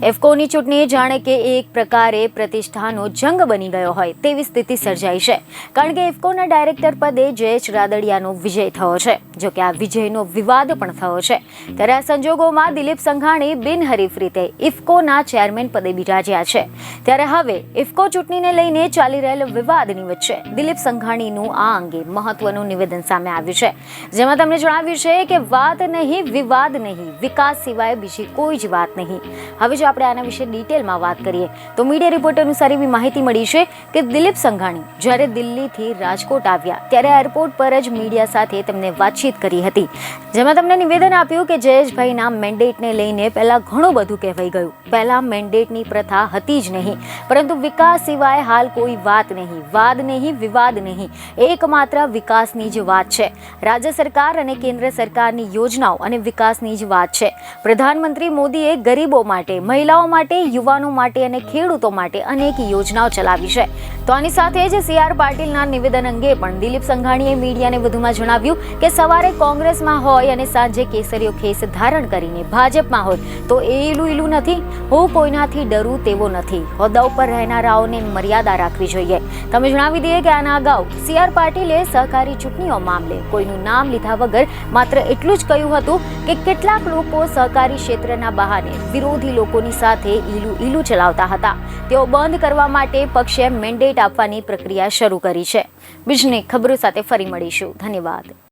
એફકોની ચૂંટણી જાણે કે એક પ્રકારે પ્રતિષ્ઠાનો જંગ બની ગયો હોય તેવી સ્થિતિ સર્જાઈ છે. કારણ કે એફકોના ડાયરેક્ટર પદે જયેશ રાદડિયાનો વિજય થયો છે, જો કે આ વિજયનો વિવાદ પણ થયો છે. ત્યારે આ સંજોગોમાં દિલીપ સંઘાણી બિનહરીફ રીતે ઇફકોના ચેરમેન પદે બિરાજ્યા છે. ત્યારે હવે ઇફકો ચૂંટણીને લઈને ચાલી રહેલ વિવાદની વચ્ચે દિલીપ સંઘાણીનું આ અંગે મહત્વનું નિવેદન સામે આવ્યું છે. જેમાં તમને જણાવ્યું છે કે વાત નહીં, વિવાદ નહીં, વિકાસ સિવાય બીજી કોઈ જ વાત નહીં. હવે જો આપણે આના વિશે ડિટેલમાં વાત કરીએ. તો મીડિયા રિપોર્ટ અનુસાર એવી માહિતી મળી છે કે દિલીપ સંઘાણી જ્યારે દિલ્હીથી રાજકોટ આવ્યા ત્યારે એરપોર્ટ પર જ મીડિયા સાથે તેમને વાતચીત કરી હતી. જેમાં તમને નિવેદન આપ્યું કે જયેશભાઈના મેન્ડેટને લઈને પહેલાં ઘણું બધું કહેવાઈ ગયું. પહેલાં મેન્ડેટની પ્રથા હતી જ નહીં. પરંતુ વિકાસ સિવાય હાલ કોઈ વાત નહીં. વાદ નહીં, વિવાદ નહીં. એકમાત્ર વિકાસની જ વાત છે. રાજ્ય સરકાર અને કેન્દ્ર સરકારની યોજનાઓ અને વિકાસની જ વાત છે. પ્રધાનમંત્રી મોદીએ ગરીબો માટે મહિલાઓ માટે, યુવાનો માટે અને ખેડૂતો માટે અનેક યોજનાઓ ચલાવી છે. તો આની સાથે જ સી આર પાટીલના નિવેદન અંગે પણ દિલીપ સંઘાણીએ મીડિયાને વધુમાં જણાવ્યું કે સવારે કોંગ્રેસમાં હોય અને સાંજે કેસરીઓ ખેસ ધારણ કરીને ભાજપમાં હોય, તો એ ઈલું ઈલું નથી. હું કોઈનાથી ડરું તેવો નથી. હોદ્દા ઉપર રહેનારાઓને મર્યાદા રાખવી જોઈએ. તમે જણાવી દઈએ કે આના અગાઉ સી આર પાટીલે સહકારી ચૂંટણીઓ મામલે કોઈનું નામ લીધા વગર માત્ર એટલું જ કહ્યું હતું કે કેટલાક લોકો સહકારી ક્ષેત્રના બહાને વિરોધી લોકોની સાથે ઈલું ઈલું ચલાવતા હતા. તેઓ બંધ કરવા માટે પક્ષે મેન્ડેટ આપવાની પ્રક્રિયા શરૂ કરી છે. બીજની ખબરો સાથે ફરી મળીશું. ધન્યવાદ.